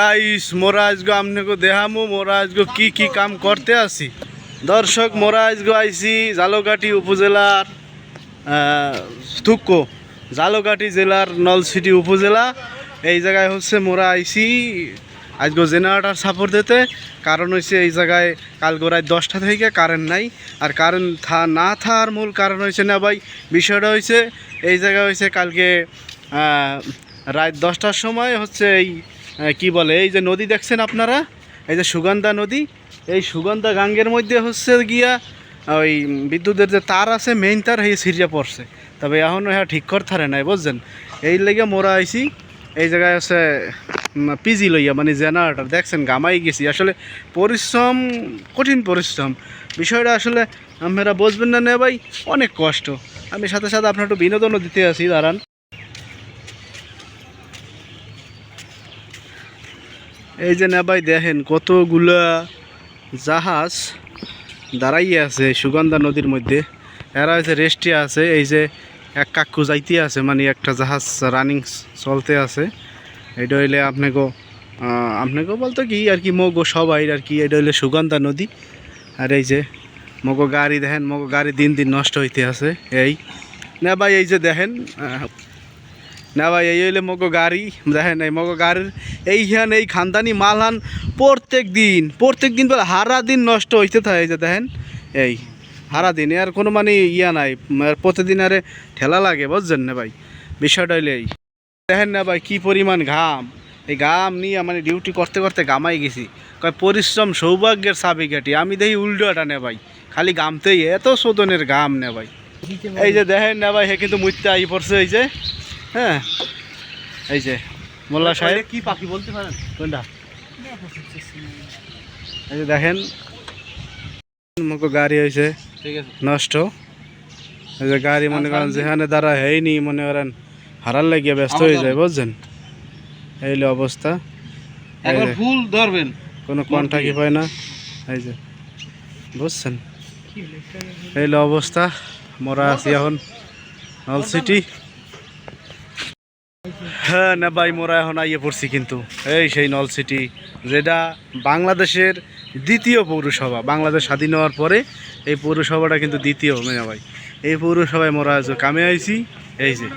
Guys মোরা আজগো আমনেগো দেহামু মোরা আজগো কি কি কাম করতে আসি? দর্শক মোরা আজগো আইসি জালকাটি উপজেলার থুক্কো জালকাটি জেলার নলসিটি উপজেলা। এই জায়গায় হচ্ছে মোরা আইসি, আজগো জেনারেটার সাপোর্ট দিতে। কারণ হচ্ছে এই জায়গায় কাল গোড়ায় দশটা থেকে কারেন্ট নাই। আর কারেন্ট থা, না থাকার মূল কারণ হয়েছে না ভাই, বিষয়টা হয়েছে এই জায়গায় হয়েছে কালকে রাত দশটার সময় হচ্ছে এই কি বলে, এই যে নদী দেখছেন আপনারা? এই যে সুগন্ধা নদী, এই সুগন্ধা গাঙ্গের মধ্যে হচ্ছে গিয়া, ওই বিদ্যুতের যে তার আছে মেইন তার, এই সিরিয়া পড়ছে। তবে এখনও হ্যাঁ ঠিক করতে নাই, বুঝছেন? এই লেগে মোরা আইছি, এই জায়গায় হচ্ছে পিজি লইয়া মানে জেনারেটার, দেখছেন, গামাই গেছি। আসলে পরিশ্রম, কঠিন পরিশ্রম। বিষয়টা আসলে আপনারা বুঝবেন না, নে ভাই, অনেক কষ্ট। আমি সাথে সাথে আপনার একটু বিনোদনও দিতে আসি, দাঁড়ান। এই যে না ভাই দেখেন কতগুলা জাহাজ দাঁড়াইয়ে আছে সুগন্ধা নদীর মধ্যে। এরা হচ্ছে রেস্টে আছে, এই যে এক কাকু যাইতে আছে মানে একটা জাহাজ রানিং চলতে আছে। এটা হইলে আপনাকে আপনাকে বলতো কি, আর কি মগো সবাই, আর কি এটা হইলে সুগন্ধা নদী। আর এই যে মগো গাড়ি, দেখেন মগো গাড়ি দিন দিন নষ্ট হইতে আছে। এই না ভাই এই যে দেখেন না ভাই এই হইলে মগো গাড়ি, দেখেন এই মগো গাড়ির এই এইখান এই খানদানি মালহান প্রত্যেক দিন প্রত্যেক দিন বলে হারা দিন নষ্ট হইতে থাকে যে দেখেন, এই হারা দিন আর কোনো মানে ইয়া নাই প্রতিদিন আরে ঠেলা লাগে, বুঝছেন না ভাই? বিষয়টা হইলে এই। দেখেন না ভাই, কি পরিমাণ ঘাম। এই ঘাম নিয়ে মানে ডিউটি করতে করতে গামাই গেছি। কয় পরিশ্রম সৌভাগ্যের চাবি কাটি আমি দেখি উল্টোটা নে ভাই, খালি গামতেই এত শোধনের ঘাম নে ভাই। এই যে দেখেন না ভাই, হে কিন্তু মুইতে আই পড়ছে এই যে। হ্যাঁ। এই যে মোল্লা সাহেব। কি পাখি বলতে পারেন? কোনটা? এই যে দেখেন মুখো গাড়ি হয়েছে। ঠিক আছে। নষ্ট। এই যে গাড়ি মনে করেন যেখানে দ্বারা হয়নি মনে করেন হারার লাগিয়ে ব্যস্ত হয়ে যায় বুঝছেন? এই অবস্থা। একবার ফুল ধরবেন। কোনো কন্টাক্টই পায় না। এই যে বুঝছেন? এই অবস্থা মোরা আছি এখন। নল সিটি। হ্যাঁ না ভাই, মোরা এখন আইয়ে পড়ছি কিন্তু। এই সেই নল সিটি, যেটা বাংলাদেশের দ্বিতীয় পৌরসভা। বাংলাদেশ স্বাধীন হওয়ার পরে এই পৌরসভাটা কিন্তু দ্বিতীয়, মেয়া ভাই। এই পৌরসভায় মোরা কামে আইছি, এই যে।